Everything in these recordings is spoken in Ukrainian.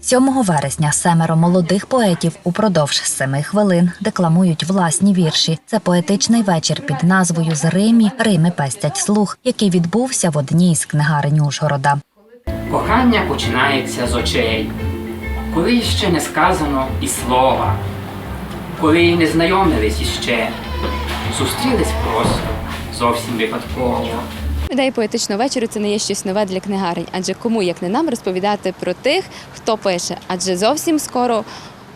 7 вересня семеро молодих поетів упродовж семи хвилин декламують власні вірші. Це поетичний вечір під назвою З Римі Рими пестять слух, який відбувся в одній з книгарень Ужгорода. Кохання починається з очей, коли ще не сказано і слова, коли не знайомились іще, зустрілись просто зовсім випадково. Ідея поетичного вечору це не є щось нове для книгарень, адже кому як не нам розповідати про тих, хто пише, адже зовсім скоро.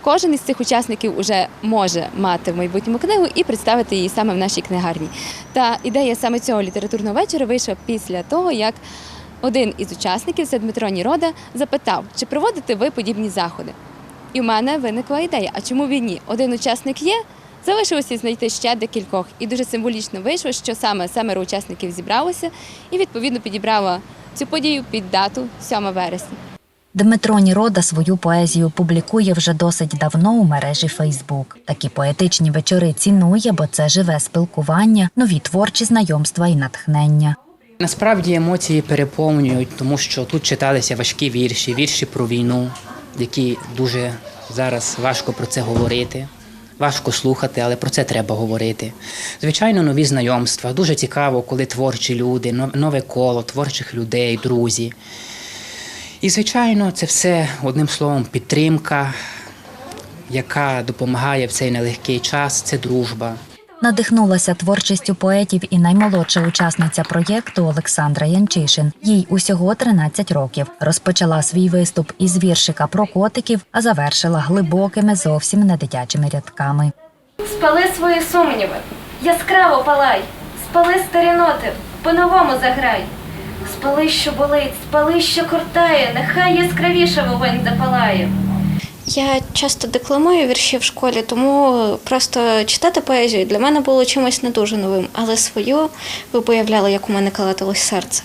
Кожен із цих учасників уже може мати в майбутньому книгу і представити її саме в нашій книгарні. Та ідея саме цього літературного вечора вийшла після того, як один із учасників, це Дмитро Нірода, запитав, чи проводите ви подібні заходи. І в мене виникла ідея: а чому він ні? Один учасник є, залишилося знайти ще декількох. І дуже символічно вийшло, що саме семеро учасників зібралося і відповідно підібрала цю подію під дату 7 вересня. Дмитро Нірода свою поезію публікує вже досить давно у мережі Фейсбук. Такі поетичні вечори цінує, бо це живе спілкування, нові творчі знайомства і натхнення. Насправді емоції переповнюють, тому що тут читалися важкі вірші, вірші про війну, які дуже зараз важко про це говорити. Важко слухати, але про це треба говорити. Звичайно, нові знайомства. Дуже цікаво, коли творчі люди, но- нове коло творчих людей, друзі. І, звичайно, це все одним словом підтримка, яка допомагає в цей нелегкий час. Це дружба. Надихнулася творчістю поетів і наймолодша учасниця проєкту Олександра Янчишин. Їй усього 13 років. Розпочала свій виступ із віршика про котиків, а завершила глибокими, зовсім не дитячими рядками. Спали свої сумніви, яскраво палай, спали старі ноти, по-новому заграй. Спали, що болить, спали, що кортає, нехай яскравіше вогонь запалає. Я часто декламую вірші в школі, тому просто читати поезію для мене було чимось не дуже новим, але свою ви появляли, як у мене калатилось серце.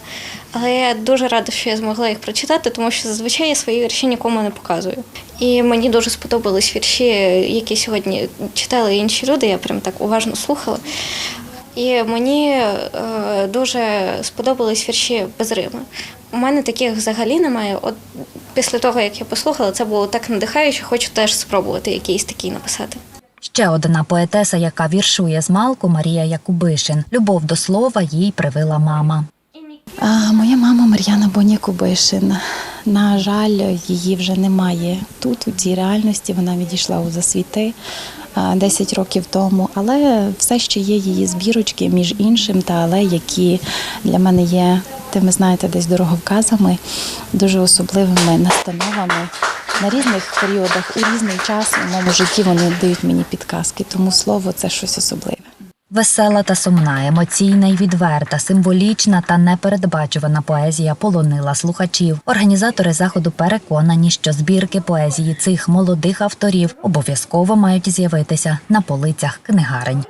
Але я дуже рада, що я змогла їх прочитати, тому що зазвичай я свої вірші нікому не показую. І мені дуже сподобались вірші, які сьогодні читали інші люди. Я прям так уважно слухала. І мені е, дуже сподобались вірші без Рима. У мене таких взагалі немає. От після того, як я послухала, це було так надихаюче, хочу теж спробувати якийсь такий написати. Ще одна поетеса, яка віршує з малку, Марія Якубишин. Любов до слова їй привила мама. А, Моя мама Мар'яна Боня-Кубишин. На жаль, її вже немає тут, у цій реальності. Вона відійшла у засвіти а, 10 років тому, але все ще є її збірочки, між іншим, та але які для мене є тими, знаєте, десь дороговказами, дуже особливими настановами. На різних періодах, у різний час у моєму житті вони дають мені підказки, тому слово це щось особливе. Весела та сумна, емоційна й відверта, символічна та непередбачувана поезія полонила слухачів. Організатори заходу переконані, що збірки поезії цих молодих авторів обов'язково мають з'явитися на полицях книгарень.